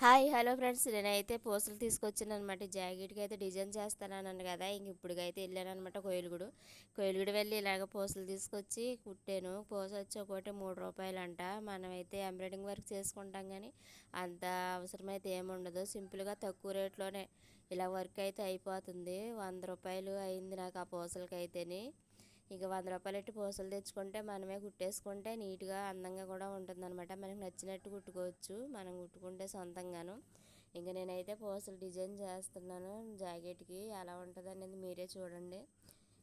Hi hello friends. నేనైతే పూసలు తీసుకొచ్చాను అనమాట జాకెట్కి అయితే డిజైన్ చేస్తానన్నాను కదా. ఇంక ఇప్పుడుకైతే వెళ్ళాను అనమాట కోయిలగుడు. కోయిలగుడు వెళ్ళి ఇలాగ పూసలు తీసుకొచ్చి కుట్టాను. పూస వచ్చి ఒకటి మూడు రూపాయలు అంట మనమైతే ఎంబ్రాయిడింగ్ వర్క్ చేసుకుంటాం కానీ అంత అవసరమైతే ఏముండదు. సింపుల్గా తక్కువ రేట్లోనే ఇలా వర్క్ అయితే అయిపోతుంది. వంద రూపాయలు అయింది నాకు ఆ పూసలకి అయితేని ఇక వంద రూపాయలు ఎట్టి పూసలు తెచ్చుకుంటే మనమే కుట్టేసుకుంటే నీట్గా అందంగా కూడా ఉంటుందన్నమాట. మనకి నచ్చినట్టు కుట్టుకోవచ్చు. మనం కుట్టుకుంటే సొంతంగాను. ఇంకా నేనైతే పూసలు డిజైన్ చేస్తున్నాను. జాకెట్కి ఎలా ఉంటుంది అనేది మీరే చూడండి.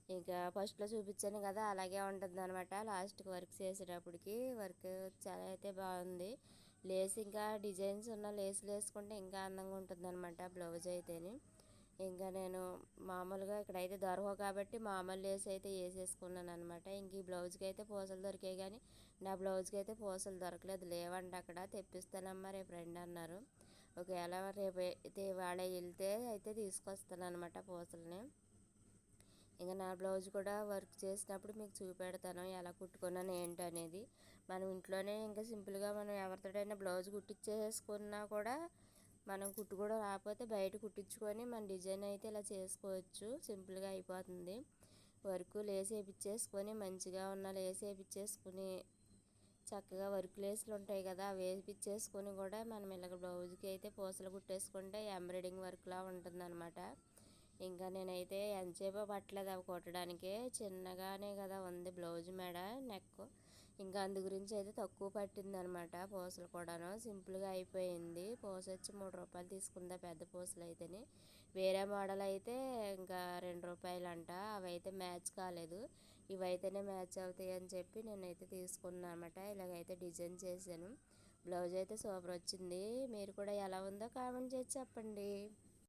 ఇంకా ఫస్ట్లో చూపించాను కదా అలాగే ఉంటుంది అనమాట లాస్ట్కి వర్క్ చేసేటప్పటికి వర్క్ చాలా అయితే బాగుంది. లేస్ ఇంకా డిజైన్స్ ఉన్న లేసులు వేసుకుంటే ఇంకా అందంగా ఉంటుంది అనమాట బ్లౌజ్ అయితేని. ఇంకా నేను మామూలుగా ఇక్కడైతే దొరకవు కాబట్టి మామూలు లేస్ అయితే వేసేసుకున్నాను అనమాట ఇంక ఈ బ్లౌజ్కి అయితే పూసలు దొరికాయి కానీ నా బ్లౌజ్కి అయితే పూసలు దొరకలేదు. లేవండి అక్కడ తెప్పిస్తానమ్మా రేపు రండి అన్నారు. ఒకవేళ రేపు అయితే వాళ్ళ వెళ్తే అయితే తీసుకొస్తాను అనమాట పూసల్ని. ఇంకా నా బ్లౌజ్ కూడా వర్క్ చేసినప్పుడు మీకు చూపెడతాను ఎలా కుట్టుకున్నాను ఏంటి అనేది. మనం ఇంట్లోనే ఇంకా సింపుల్గా మనం ఎవరితోటైనా బ్లౌజ్ కుట్టించేసుకున్నా కూడా మనం కుట్టు కూడా రాకపోతే బయట కుట్టించుకొని మన డిజైన్ అయితే ఇలా చేసుకోవచ్చు. సింపుల్గా అయిపోతుంది. వర్క్ లేస్ వేపించేసుకొని మంచిగా ఉన్న లేస్ వేపించేసుకుని చక్కగా వర్క్ లేసులు ఉంటాయి కదా అవి వేపించేసుకొని కూడా మనం ఇలాగ బ్లౌజ్కి అయితే పూసలు కుట్టేసుకుంటే ఎంబ్రాయిడింగ్ వర్క్లా ఉంటుందన్నమాట. ఇంకా నేనైతే ఎంతసేపు పట్టలేదు అవి కుట్టడానికి. చిన్నగానే కదా ఉంది బ్లౌజ్ మేడ నెక్ ఇంకా అందు గురించి అయితే తక్కువ పట్టింది అనమాట పూసలు కూడాను సింపుల్గా అయిపోయింది. పూస వచ్చి మూడు రూపాయలు తీసుకుందా పెద్ద పూసలు అయితేనే. వేరే మోడల్ అయితే ఇంకా రెండు రూపాయలు అంట అవైతే మ్యాచ్ కాలేదు. ఇవైతేనే మ్యాచ్ అవుతాయి అని చెప్పి నేనైతే తీసుకున్నాను అనమాట ఇలాగైతే డిజైన్ చేశాను. బ్లౌజ్ అయితే సూపర్ వచ్చింది. మీరు కూడా ఎలా ఉందో కామెంట్ చేసి చెప్పండి.